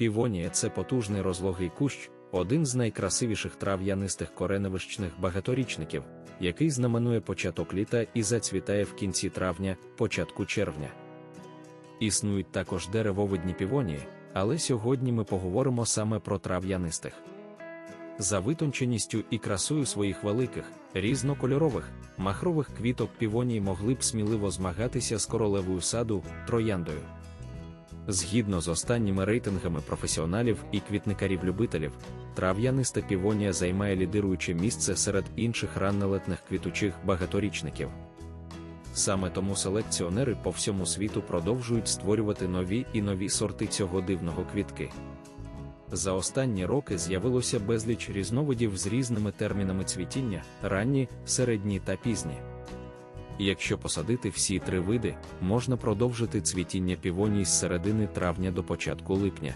Півонія це потужний розлогий кущ, один з найкрасивіших трав'янистих кореневищних багаторічників, який знаменує початок літа і зацвітає в кінці травня, початку червня. Існують також деревовидні півонії, але сьогодні ми поговоримо саме про трав'янистих. За витонченістю і красою своїх великих, різнокольорових, махрових квіток півонії могли б сміливо змагатися з королевою саду трояндою. Згідно з останніми рейтингами професіоналів і квітникарів-любителів, трав'яниста півонія займає лідируюче місце серед інших раннелетних квітучих багаторічників. Саме тому селекціонери по всьому світу продовжують створювати нові і нові сорти цього дивного квітки. За останні роки з'явилося безліч різновидів з різними термінами цвітіння ранні, середні та пізні. Якщо посадити всі три види, можна продовжити цвітіння півоній з середини травня до початку липня.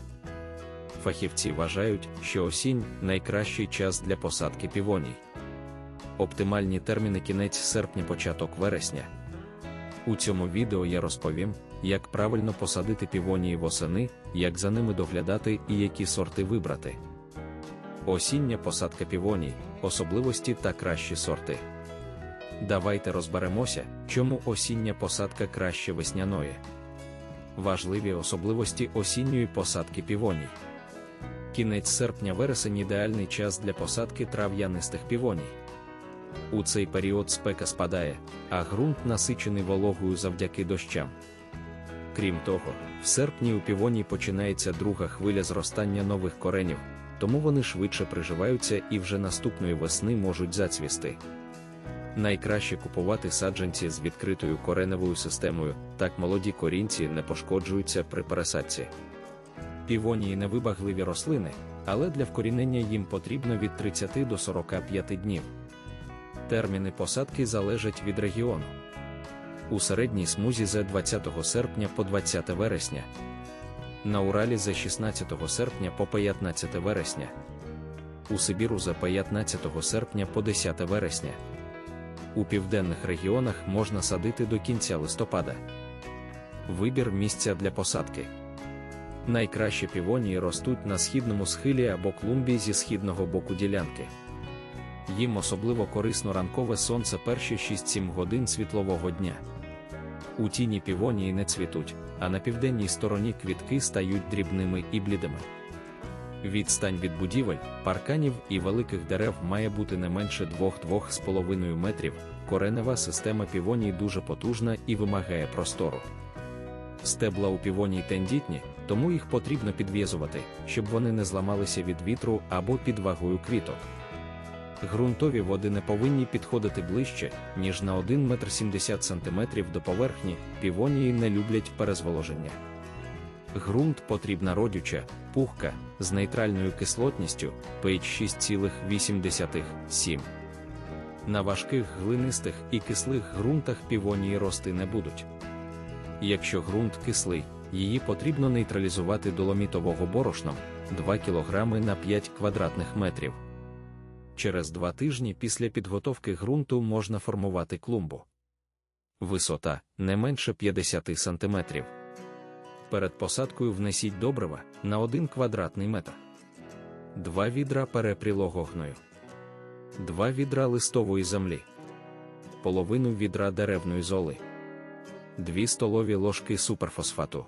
Фахівці вважають, що осінь найкращий час для посадки півоній. Оптимальні терміни кінець серпня, початок вересня. У цьому відео я розповім, як правильно посадити півонії восени, як за ними доглядати і які сорти вибрати. Осіння посадка півоній, особливості та кращі сорти. Давайте розберемося, чому осіння посадка краще весняної. Важливі особливості осінньої посадки півоній. Кінець серпня-вересень ідеальний час для посадки трав'янистих півоній. У цей період спека спадає, а ґрунт насичений вологою завдяки дощам. Крім того, в серпні у півоній починається друга хвиля зростання нових коренів, тому вони швидше приживаються і вже наступної весни можуть зацвісти. Найкраще купувати саджанці з відкритою кореневою системою, так молоді корінці не пошкоджуються при пересадці. Півонії невибагливі рослини, але для вкорінення їм потрібно від 30 до 45 днів. Терміни посадки залежать від регіону. У середній смузі з 20 серпня по 20 вересня, на Уралі з 16 серпня по 15 вересня, у Сибіру з 15 серпня по 10 вересня. У південних регіонах можна садити до кінця листопада. Вибір місця для посадки. Найкраще півонії ростуть на східному схилі або клумбі зі східного боку ділянки. Їм особливо корисно ранкове сонце перші 6-7 годин світлового дня. У тіні півонії не цвітуть, а на південній стороні квітки стають дрібними і блідими. Відстань від будівель, парканів і великих дерев має бути не менше 2-2,5 метрів. Коренева система півоній дуже потужна і вимагає простору. Стебла у півоній тендітні, тому їх потрібно підв'язувати, щоб вони не зламалися від вітру або під вагою квіток. Ґрунтові води не повинні підходити ближче, ніж на 1 метр 70 см до поверхні, півонії не люблять перезволоження. Ґрунт потрібна родюча, пухка, з нейтральною кислотністю pH 6,8-7. На важких глинистих і кислих ґрунтах півонії рости не будуть. Якщо ґрунт кислий, її потрібно нейтралізувати доломітового борошном 2 кг на 5 квадратних метрів. Через два тижні після підготовки ґрунту можна формувати клумбу. Висота не менше 50 см. Перед посадкою внесіть добрива на 1 квадратний метр. 2 відра перепрілого гною. 2 відра листової землі. Половину відра деревної золи. 2 столові ложки суперфосфату.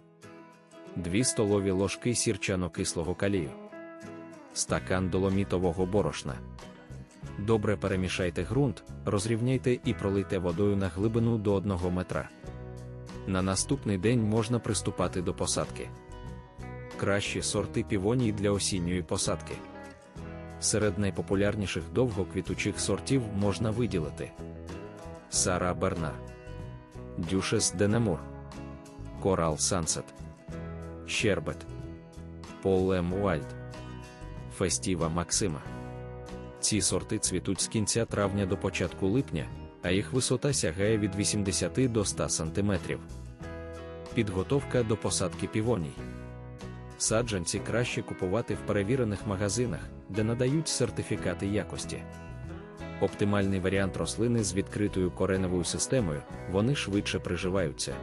2 столові ложки сірчано-кислого калію. Стакан доломітового борошна. Добре перемішайте ґрунт, розрівняйте і пролийте водою на глибину до 1 метра. На наступний день можна приступати до посадки. Кращі сорти півоній для осінньої посадки. Серед найпопулярніших довгоквітучих сортів можна виділити. Сара Бернар, Дюшес Денемур, Корал Сансет, Щербет, Полем Уальд, Фестіва Максима. Ці сорти цвітуть з кінця травня до початку липня, а їх висота сягає від 80 до 100 см. Підготовка до посадки півоній. Саджанці краще купувати в перевірених магазинах, де надають сертифікати якості. Оптимальний варіант рослини з відкритою кореневою системою, вони швидше приживаються.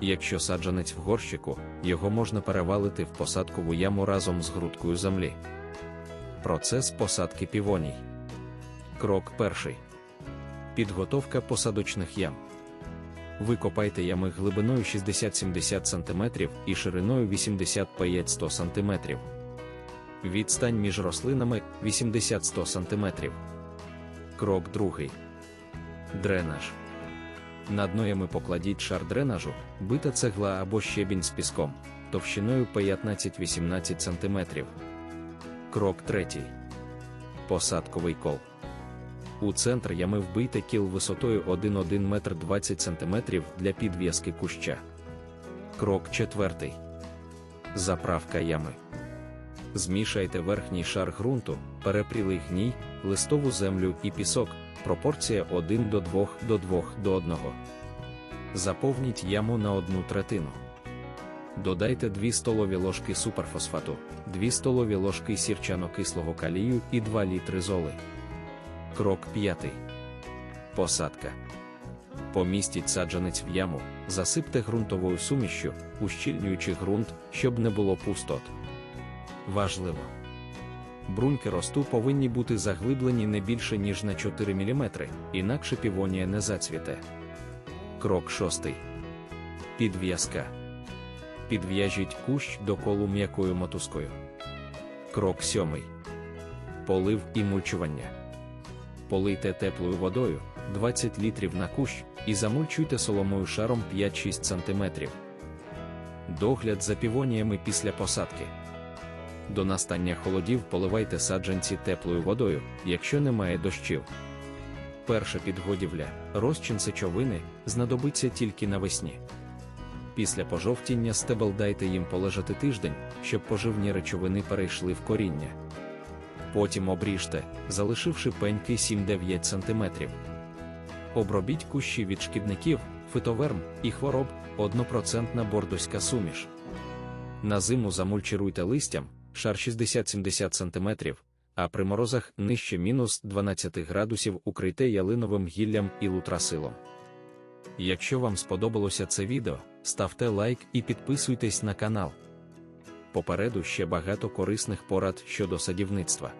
Якщо саджанець в горщику, його можна перевалити в посадкову яму разом з грудкою землі. Процес посадки півоній. Крок перший. Підготовка посадочних ям. Викопайте ями глибиною 60-70 см і шириною 85-100 см. Відстань між рослинами 80-100 см. Крок другий. Дренаж. На дно ями покладіть шар дренажу, бита цегла або щебінь з піском, товщиною 15-18 см. Крок третій. Посадковий кол. У центр ями вбийте кіл висотою 1,1 метр 20 см для підв'язки куща. Крок четвертий. Заправка ями. Змішайте верхній шар ґрунту, перепрілий гній, листову землю і пісок, пропорція 1 до 2 до 2 до 1. Заповніть яму на одну третину. Додайте 2 столові ложки суперфосфату, 2 столові ложки сірчано-кислого калію і 2 літри золи. Крок 5. Посадка. Помістіть саджанець в яму, засипте ґрунтовою сумішшю, ущільнюючи ґрунт, щоб не було пустот. Важливо. Бруньки росту повинні бути заглиблені не більше, ніж на 4 мм, інакше півонія не зацвіте. Крок 6. Підв'язка. Підв'яжіть кущ до колу м'якою мотузкою. Крок 7. Полив і мульчування. Полийте теплою водою 20 літрів на кущ і замульчуйте соломою шаром 5-6 см. Догляд за півоніями після посадки. До настання холодів поливайте саджанці теплою водою, якщо немає дощів. Перша підгодівля, розчин сечовини, знадобиться тільки навесні. Після пожовтіння стебел дайте їм полежати тиждень, щоб поживні речовини перейшли в коріння. Потім обріжте, залишивши пеньки 7-9 см. Обробіть кущі від шкідників, фитоверм і хвороб 1% бордоська суміш. На зиму замульчируйте листям, шар 60-70 см, а при морозах нижче мінус 12 градусів укрийте ялиновим гіллям і лутрасилом. Якщо вам сподобалося це відео, ставте лайк і підписуйтесь на канал. Попереду ще багато корисних порад щодо садівництва.